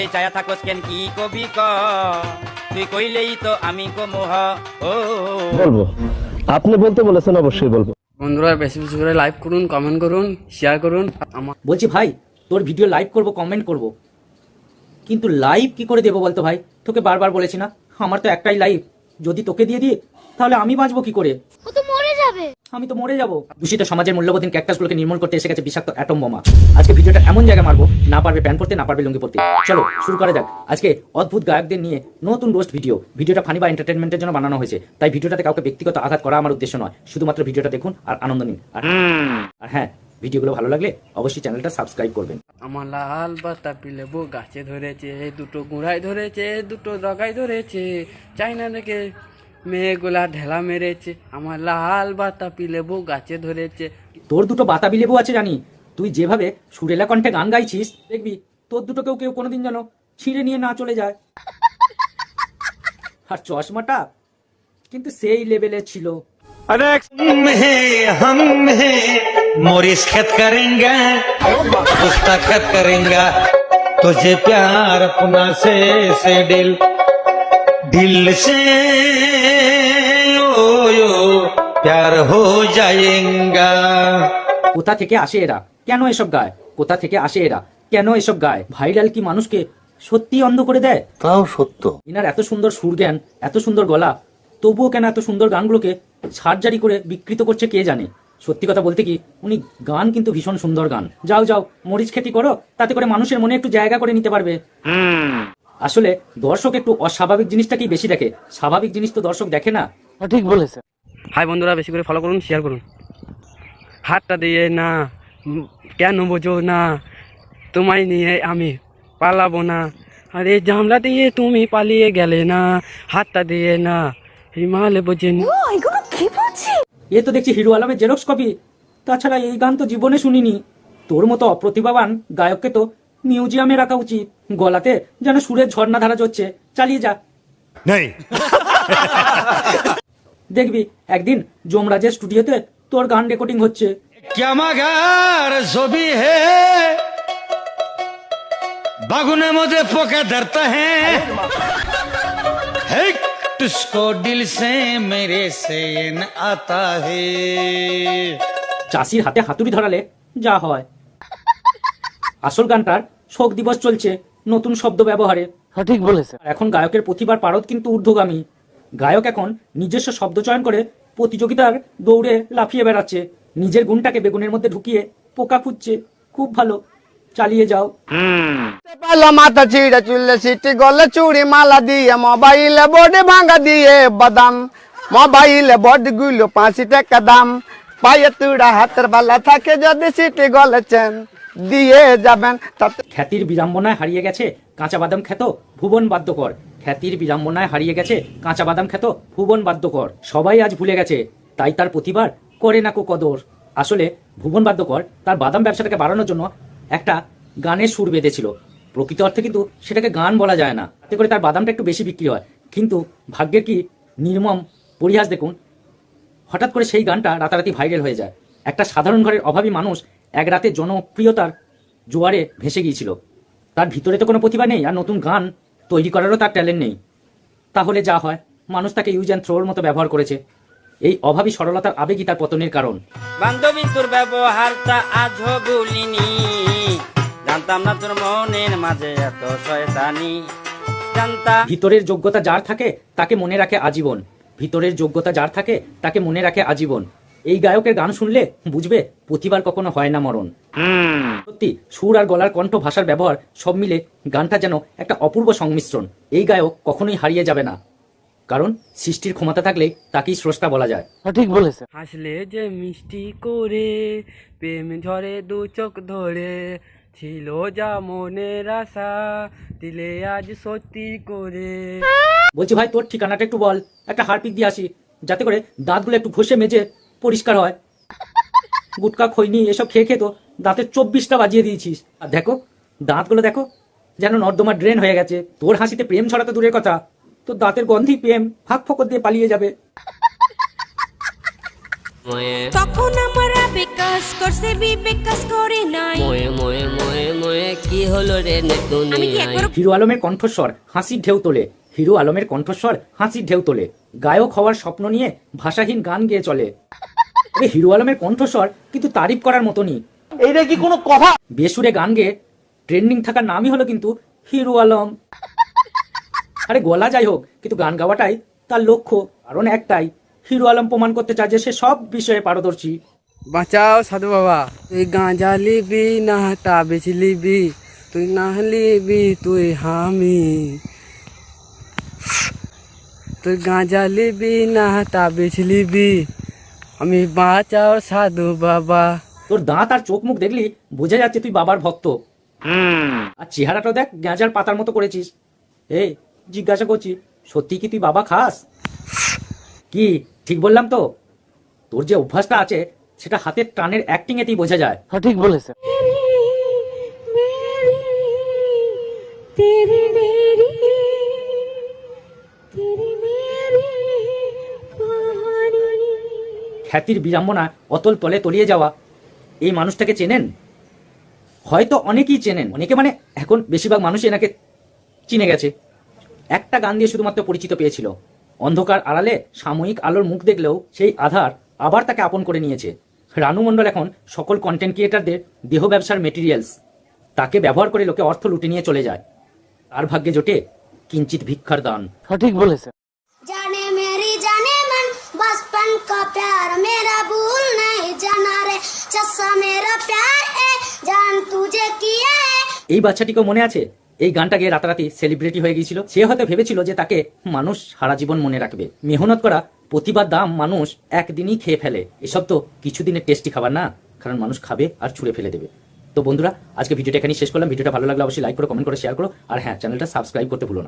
এই ছায়া থাকোস কেন কি কবি ক? তুই কইলেই তো আমি কমোহ। ও। বলব। আপনি বলতে বলেছেন অবশ্যই বলব। বন্ধুরা বেশি বেশি করে লাইক করুন কমেন্ট করুন শেয়ার করুন। আমার বলছি ভাই তোর ভিডিও লাইভ করব কমেন্ট করব। কিন্তু লাইভ কি করে দেবো বলতো ভাই? তোকে বারবার বলেছি না? আমার তো একটাই লাইভ যদি তোকে দিয়ে দিই তাহলে আমি বাঁচবো কি করে? ও তো আমি তো মরে যাব। দূষিত সমাজের মূল্যবোধীন ক্যাকটাসগুলোকে নির্মূল করতে এসে গেছে বিষাক্ত অ্যাটম বোমা। আজকে ভিডিওটা এমন জায়গায় মারবো, না পারবে প্যান পড়তে, না পারবে লুঙ্গি পড়তে। চলো, শুরু করা যাক। আজকে অদ্ভুত গায়কদের নিয়ে নতুন রোস্ট ভিডিও ভিডিওটা ফানি বা এন্টারটেনমেন্টের জন্য বানানো হয়েছে। তাই ভিডিওটাতে কাউকে ব্যক্তিগত আঘাত করা আমার উদ্দেশ্য নয়। শুধুমাত্র ভিডিওটা দেখুন আর আনন্দ নিন। আর আর হ্যাঁ ভিডিওগুলো ভালো লাগলে অবশ্যই চ্যানেলটা সাবস্ক্রাইব করবেন। আমার লাল বাতাপি লেবু গাছে ধরেছে, দুটো গুড়াই ধরেছে, দুটো ডগাই ধরেছে চাইনা থেকে মেয়েগুলা ঢেলা মেরেছে আমার লাল বাতাপি লেবু গাছে ধরেছে। তোর দুটো বাতাবি লেবু আছে জানি তুই যেভাবে সুরেলা কণ্ঠে গান গাইছিস দেখবি তোর দুটো কেউ কেউ কোনোদিন যেন ছিঁড়ে নিয়ে না চলে যায়। আর চশমাটা কিন্তু সেই লেভেলে ছিল। খেত তুঝে প্যার সে সে दिल दिल से ओ यो प्यार हो जाएगा কোথা থেকে আসে এরা কেন এসব গায় কোথা থেকে আসে এরা কেন এসব গায় ভাইরাল কি মানুষকে সত্যি অন্ধ করে দেয় তাও সত্য ইনার এত সুন্দর সুর জ্ঞান এত সুন্দর গলা তবুও কেন এত সুন্দর গানগুলোকে সার্জারি করে বিকৃত করছে কে জানে সত্যি কথা বলতে কি উনি গান কিন্তু ভীষণ সুন্দর গান যাও যাও মরিচ খেতি করো তাতে করে মানুষের মনে একটু জায়গা করে নিতে পারবে আসলে দর্শক একটু অস্বাভাবিক জিনিসটাকেই বেশি দেখে? স্বাভাবিক জিনিস তো দর্শক দেখে না। ঠিক বলেছেন। হাই বন্ধুরা বেশি করে ফলো করুন শেয়ার করুন। হাতটা দিয়ে না কেন বোঝো না তোমায় নিয়ে আমি পালাবো না। আরে জামলা দিয়ে তুমি পালিয়ে গেলে না হাতটা দিয়ে না হিমাল বোঝেন এ তো দেখছি হিরো আলমের জেরক্স কপি। তাছাড়া এই গান তো জীবনে শুনিনি। তোর মতো অপ্রতিভাবান গায়ককে তো মিউজিয়ামে রাখা উচিত গলাতে যেন সুরের ঝর্ণা ধারা চড়ছে চালিয়ে যা দেখবি একদিন যমরাজের স্টুডিওতে তোর গান রেকর্ডিং হচ্ছে क्या मगर जो भी है बागुने मुझे पोका धरता है है तुझको दिल से मेरे से न आता है চাষির হাতে হাতুড়ি ধরালে যা হয় আসল গানটার শোক দিবস চলছে নতুন শব্দ ব্যবহারে। সঠিক বলেছেন। আর এখন গায়কের প্রতিভার পারদ কিন্তু ঊর্ধ্বগামী। গায়ক এখন নিজস্ব শব্দ চয়ন করে প্রতিযোগিতার দৌড়ে লাফিয়ে বেড়াচ্ছে। নিজের গুণটাকে বেগুনের মধ্যে ঢুকিয়ে পোকা খুঁজছে। খুব ভালো। চালিয়ে যাও। পালা মাথা ছিঁড়ে চুললে সিটি গলে চুড়ি মালা দিয়ে মোবাইলে বডি ভাঙা দিয়ে বাদাম। মোবাইলে বডি গুলো পাঁচি টাকা দাম। পায়ে তুড়া হাতের বালা থাকে যদি সিটি গলেছেন দিয়ে যাবেন, তাতে খ্যাতির বিড়ম্বনায় হারিয়ে গেছে কাঁচা বাদাম খ্যাত ভুবন বাদ্যকর। খ্যাতির বিড়ম্বনায় হারিয়ে গেছে কাঁচা বাদাম খ্যাত ভুবন বাদ্যকর। সবাই আজ ভুলে গেছে, তাই তার প্রতিবার করে না কো কদর। আসলে ভুবন বাদ্যকর তার বাদাম ব্যবসাটাকে বাড়ানোর জন্য একটা গানের সুর বেঁধেছিল। প্রকৃত অর্থে কিন্তু সেটাকে গান বলা যায় না। তাতে করে তার বাদামটা একটু বেশি বিক্রি হয়। কিন্তু ভাগ্যের কি নির্মম পরিহাস দেখুন, হঠাৎ করে সেই গানটা রাতারাতি ভাইরাল হয়ে যায়। একটা সাধারণ ঘরের অভাবী মানুষ এক রাতে জনপ্রিয়তার জোয়ারে ভেসে গিয়েছিল। তার ভিতরে তো কোনো প্রতিভা নেই আর নতুন গান তৈরি করারও তার ট্যালেন্ট নেই। তাহলে যা হয় মানুষ তাকে ইউজ অ্যান্ড থ্রোর মতো ব্যবহার করেছে। এই অভাবী সরলতার আবেগই তার পতনের কারণ। বান্ধবী তোর ব্যবহারটা আজও ভুলিনি। জানতাম না তোর মনের মাঝে এত শয়তানি। ভিতরের যোগ্যতা যার থাকে তাকে মনে রাখে আজীবন। ভিতরের যোগ্যতা যার থাকে তাকে মনে রাখে আজীবন। এই গায়কের গান শুনলে বুঝবে প্রতিবার কখনো হয় না মরণ। সত্যি সুর আর গলার কণ্ঠ ভাষার ব্যবহার সব মিলে গানটা যেন একটা অপূর্ব সংমিশ্রণ। এই গায়ক কখনোই হারিয়ে যাবে না। কারণ সৃষ্টির ক্ষমতা থাকলে তাকেই স্রষ্টা বলা যায়। সঠিক বলেছেন। হাসলে যে মিষ্টি করে প্রেম ঝরে দু চোখ ধরে ছিল যা মনের আশা দিলে আজ সত্যি করে। বলছি ভাই তোর ঠিকানাটা একটু বল একটা হারপিক দিয়ে আসি যাতে করে দাঁতগুলো একটু ঘষে মেজে পরিষ্কার হয়। গুটকা খৈনি এসব খেয়ে খেয়ে তো দাঁতের চব্বিশটা বাজিয়ে দিয়েছিস। আর দেখো দাঁতগুলো দেখো যেন নর্দমা ড্রেন হয়ে গেছে। তোর হাসিতে প্রেম ছড়াতে দূরের কথা। তোর দাঁতের গন্ধি প্রেম ফাঁক ফকর দিয়ে পালিয়ে যাবে। তখন আমরা বিকাশ করছে বিকাশ করে নাই। ময়ে ময়ে ময়ে ময়ে কি হলো রে আমি কি দুনিয়ায় একবার হিরো আলমের কণ্ঠস্বর হাসির ঢেউ তোলে। হিরো আলমের কণ্ঠস্বর হাসির ঢেউ তোলে। গায়ক হওয়ার স্বপ্ন নিয়ে ভাষাহীন গান গেয়ে চলে। আরে হিরো আলমের কণ্ঠস্বর কিন্তু তারিফ করার মতনই। এইটা কি কোনো কথা? বেসুরে গান গেয়ে ট্রেন্ডিং থাকার নামই হলো কিন্তু হিরু আলম। আরে গলা যাই হোক কিন্তু গান গাওয়াটাই তার লক্ষ্য কারণ একটাই হিরো আলম প্রমাণ করতে চায় যে সে সব বিষয়ে পারদর্শী। বাঁচাও সাধু বাবা তুই গাঁজা লিবি না তাবিজ লিবি তুই না লিবি তুই হামি। তুই গাঁজা লিবি না তাবিজ লিবি আমি বাঁচাও সাধু বাবা তোর দাঁত আর চোখ মুখ দেখলি বোঝা যাচ্ছে তুই বাবার ভক্ত আর চেহারাটা দেখ গাঁজার পাতার মতো করেছিস এই জিজ্ঞাসা করছি সত্যি কি তুই বাবা খাস কি ঠিক বললাম তো তোর যে অভ্যাসটা আছে সেটা হাতের টানের অ্যাক্টিং এতেই বোঝা যায় সঠিক বলেছেন तेरी मेरी तेरी খ্যাতির বিড়ম্বনা অতল তলে তলিয়ে যাওয়া। এই মানুষটাকে চেনেন? হয়তো অনেকেই চেনেন। অনেকে মানে এখন বেশিরভাগ মানুষ এনাকে চিনে গেছে। একটা গান দিয়ে শুধুমাত্র পরিচিত পেয়েছিল। অন্ধকার আড়ালে সাময়িক আলোর মুখ দেখলেও সেই আধার আবার তাকে আপন করে নিয়েছে। রানু মণ্ডল এখন সকল কন্টেন্ট ক্রিয়েটারদের দেহ ব্যবসার মেটেরিয়ালস তাকে ব্যবহার করে লোকে অর্থ লুটে নিয়ে চলে যায়। আর ভাগ্যে জোটে কিঞ্চিত ভিক্ষার দান। সঠিক বলেছেন। এই বাচ্চাটিকেও মনে আছে? এই গানটা গিয়ে রাতারাতি সেলিব্রিটি হয়ে গিয়েছিল। সে হয়তো ভেবেছিল যে তাকে মানুষ সারা জীবন মনে রাখবে। মেহনত করা প্রতিবার দাম মানুষ একদিনই খেয়ে ফেলে। এসব তো কিছুদিনের টেস্টি খাবার না? কারণ মানুষ খাবে আর ছুঁড়ে ফেলে দেবে। তো বন্ধুরা, আজকে ভিডিওটা এখানে শেষ করলাম। ভিডিওটা ভালো লাগলে অবশ্যই লাইক করো কমেন্ট করে শেয়ার করো। আর হ্যাঁ চ্যানেলটা সাবস্ক্রাইব করতে ভুলো না।